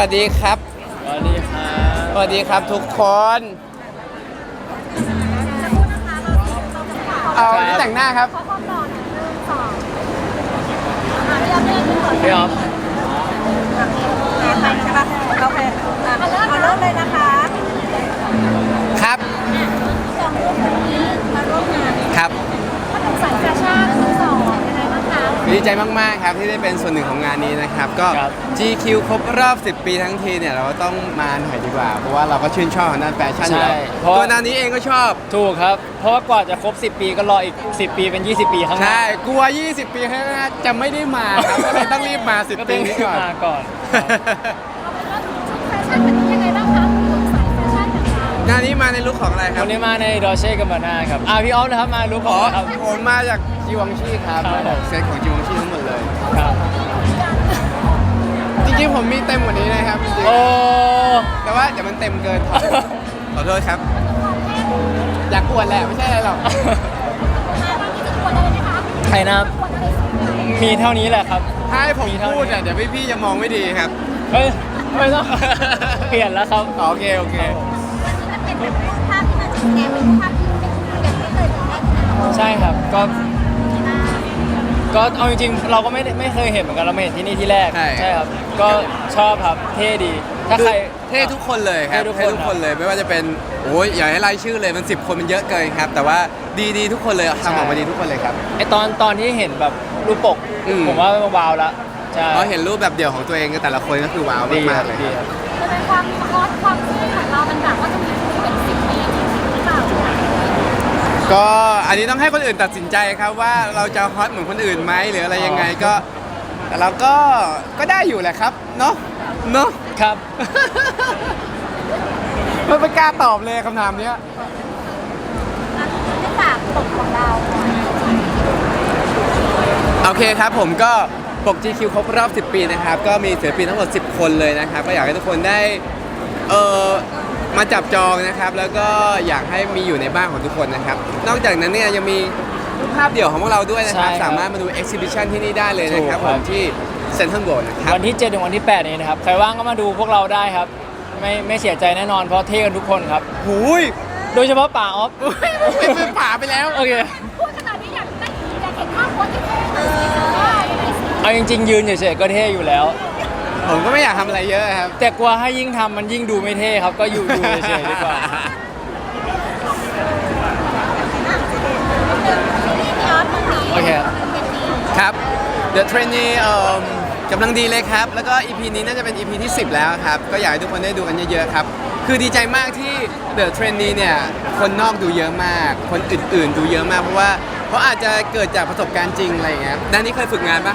วัสดีครับ สวัสดีครับสวัสดีครับทุกคน เอาที่แต่งหน้าครับขอความหล่อหนึ่งสองอะพี่เอาเรื่องก่อนพี่ออฟ ดีใจมากๆครับที่ได้เป็นส่วนหนึ่งของงานนี้นะครับ ก็ GQ ครบรอบ 10 ปีทั้งทีเนี่ยเราก็ต้องมาหน่อยดีกว่า เพราะว่าเราก็ชื่นชอบทางด้านแฟชั่นอยู่แล้วตัวนานี้เองก็ชอบ ถูกครับ เพราะว่ากว่าจะครบ 10 ปีก็รออีก 10 ปีเป็น 20 ปีข้างหน้าใช่ กลัว 20 ปีข้างหน้าจะไม่ได้มาครับ ก็เลยต้องรีบมา ก็10 ต้ปีองนี้ก่อน มาก่อน เอาเป็นว่าชุดแฟชั่นวันนี้ยังไงบ้างคะขนมสายแฟชั่นของเรางานนี้มาในลุคของอะไรครับวันนี้มาในดอเช่กับบานาครับ อะพี่ออฟนะครับมารู้ขอ๋อองครับ ผมมาจาก จีวังชีครับครับมาจากเซตของจีวังชีทั้งหมดเลย ครับจริงๆผมมีเต็มกว่านี้นะครับจริงโอ้ ๆแต่ว่าเดี๋ยวมันเต็มเกินขอโทษครับ อยากอวดแหละไม่ใช่อะไรหรอกมาวันนี้จะขวดอะไรไหมคะใครนะครับขวดอะไรสักหน่อยมีเท่านี้แหละครับ ถ้าให้ผมพูดอะเดี๋ยวพี่ๆจะมองไม่ดีครับเฮ้ยไม่ต้อง เปลี่ยนแล้วครับอ๋อโอเค โอเคมันเป็นแบบรูปภาพที่มาจากแนวเป็นรูปภาพที่เป็นอย่างที่เคยบอกได้ใช่ครับ ก็ ก็เอาจริงๆเราก็ไม่ได้ไม่เคยเห็นเหมือนกันเราไม่เห็นที่นี่ที่แรกใช่ ครับ ก็ชอบครับเท่ดี ถ้าใคร เท่ทุกคนเลยครับเท่ทุกคนทุกคนเลยไม่ว่าจะเป็นโอ้ยอย่าให้ไล่ชื่อเลยมัน 10 คนมันเยอะเกินครับ แต่ว่าดีๆทุกคนเลยทำออกมาดีทุกคนเลยครับ ไอตอนตอนที่เห็นแบบรูปปกอืม ผมว่าว้าวละใช่เพราะเห็นรูปแบบเดี่ยวของตัวเองกับแต่ละคนก็คือว้าวดีคมารักบๆเลย ดีคครับรับ จะเป็นความฮอตความซื่อของเรามันแบบว่าจะมี ก็อันนี้ต้องให้คนอื่นตัดสินใจครับว่าเราจะฮอตเหมือนคนอื่นไหมหรืออะไรยังไงก็แต่เราก็ก็ได้อยู่แหละครับเนาะเนาะครับไม่ไม่กล้าตอบเลยคำถามเนี้ยให้ฝากตกของเราโอเคครับผมก็ปก GQ ครบรอบ 10 ปีนะครับ ก็มีศิลปินทั้งหมด 10 คนเลยนะครับ ก็อยากให้ทุกคนได้เออ มาจับจองนะครับ แล้วก็อยากให้มีอยู่ในบ้านของทุกคนนะครับ นอกจากนั้นเนี่ยยังมีรูปภาพเดี่ยวของพวกเราด้วยนะครับ ใช่ครับสามารถมาดู exhibition ที่นี่ได้เลยนะครับถูกผครับ มที่เซ็นทรัลโ d นะครับ วันที่7ถึงวันที่ 8 นี้นะครับ ใครว่างก็มาดูพวกเราได้ครับ ไม่ไม่เสียใจแน่นอนเพราะเท่กันทุกคนครับ หูยโดยเฉพาะป่าออฟเป็นเป็นป่าไปแล้ว โอเคพูดขนาดนี้อยากได้อยากเห็นภาพโพสที่เท่ๆว่ายังไงสิเอาจริง ๆ ยืนเฉยๆก็เท่อยู่แล้ว ผมก็ไม่อยากทำอะไรเยอะครับ แต่กลัวให้ยิ่งทำมันยิ่งดูไม่เท่ครับ ก็อยู่อยู่เฉยๆดีกว่าพี่ออฟมันมีโอเคเป็นนี้ครับ The Trainee เอ่อกำลังดีเลยครับ แล้วก็ EP นี้น่าจะเป็น EP ที่ 10 แล้วครับ ก็อยากให้ทุกคนได้ดูกันเยอะๆครับ คือดีใจมากที่ The Trainee เนี่ย คนนอกดูเยอะมาก คนอื่นๆดูเยอะมาก เพราะว่า เพราะอาจจะเกิดจากประสบการณ์จริงอะไรอย่างเงี้ยด้านนี้เคยฝึกงานปะ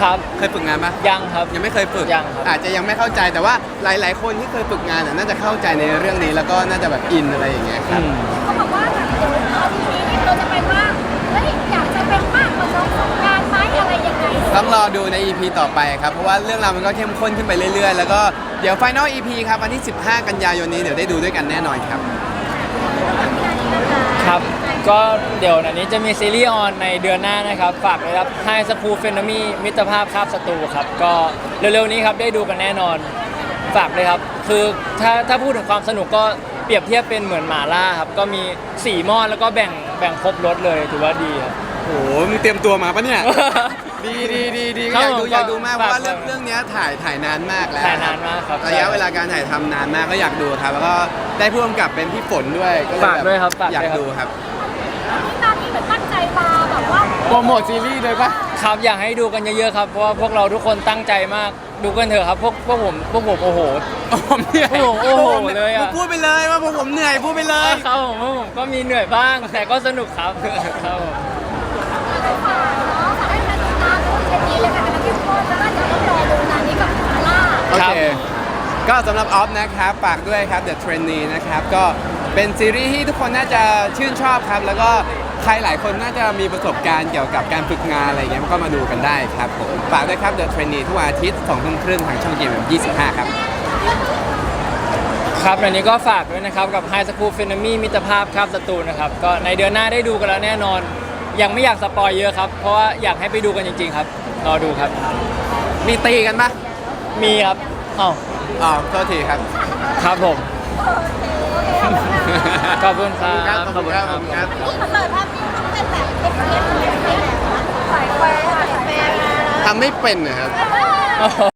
ครับเคยฝึกงานปะยังครับ ยังไม่เคยฝึกยังครับ อาจจะยังไม่เข้าใจแต่ว่าหลาย ๆ คนที่เคยฝึกงานน่ะน่าจะเข้าใจในเรื่องนี้แล้วก็น่าจะแบบอินอะไรอย่างเงี้ยครับอืมเขาบอกว่าแบบเดี๋ยวเอาทีนี้นี่เราจะเป็นว่าเฮ้ยอยากจะเป็นมากกว่าน้องสงกรารไหมอะไรยังไง ต้องรอดูใน EP ต่อไปครับ เพราะว่าเรื่องราวมันก็เข้มข้นขึ้นไปเรื่อย ๆ แล้วก็เดี๋ยว Final EP ครับวันที่ 15 กันยายนนี้เดี๋ยวได้ดูด้วยกันแน่นอนครับ ครับ ก็เดี๋ยวอันนี้จะมีซีรีส์ออนในเดือนหน้านะครับ ฝากเลยครับไฮสคูลเฟนมีมิตรภาพคาบศัตรูครับ ก็เร็วๆนี้ครับได้ดูกันแน่นอน ฝากเลยครับ คือถ้าถ้าพูดถึงความสนุกก็เปรียบเทียบเป็นเหมือนหมาล่าครับ ก็มีสี่หม้อแล้วก็แบ่งแบ่งครบรสเลยถือว่าดีครับ โอ้โหมึงเตรียมตัวมาปะเนี่ย ดีดีดีดีครับอยากดูผมอยากดูมากเพฝากราะว่าเรื่องไว้เรื่องเนี้ยถ่ายถ่ายนานมากแล้วถ่ายนานมากครับ ระยะเวลาการถ่ายทำนานมากก็อยากดูครับ แล้วก็ได้พ่วงกับเป็นพี่ฝนด้วยก็เลยฝากด้วยครับฝากอยากด้วยครับ ดูครับ โปรโมทซีรีส์เลยปะครับอยากให้ดูกันเยอะๆครับเพราะว่าพวกเราทุกคนตั้งใจมากดูกันเถอะครับพวกพวกผมพวกผมโอ้โห ผมเหนื่อยโอ้โหโอ้โหผมหนื่เลยอะมึงพูดไปเลยว่าพวกผมเหนื่อยพูดไปเลย ครับผมพวกผมก็มีเหนื่อยบ้าง แต่ก็สนุกครับครับผมฝากเนาะฝากให้แฟนติดตามด้วยจะดีเลยค่ะเป็นที่โพสแล้วก็เดี๋ยวต้องรอดูงานนี้กับหมาล่าโอเค ก็สำหรับออฟนะครับฝากด้วยครับ The Trainee นะครับ ก็เป็นซีรีส์ที่ทุกคนน่าจะชื่นชอบครับ แล้วก็ ใครหลายคนน่าจะมีประสบการณ์เกี่ยวกับการฝึกงานอะไรเงี้ยก็มาดูกันได้ครับผมฝากด้วยครับ The Trainee ทุกวันอาทิตย์สองทุ่มครึ่งทางช่องเกมแบบ25 ครับ ครับอันนี้ก็ฝากด้วยนะครับกับ High School f e n o m y มิตรภาพครับสตูนะครับ ก็ในเดือนหน้าได้ดูกันแล้วแน่นอน ยังไม่อยากสปอยเยอะครับ เพราะว่าอยากให้ไปดูกันจริง ๆ ครับ รอดูครับ มีตีกันปะมีครับอ้าอ๋อโทษทีครับ ครับผม ขอบคุณครับ ขอบคุณครับ นี่คอนเร์ต ทำไม่เป็นนะครับ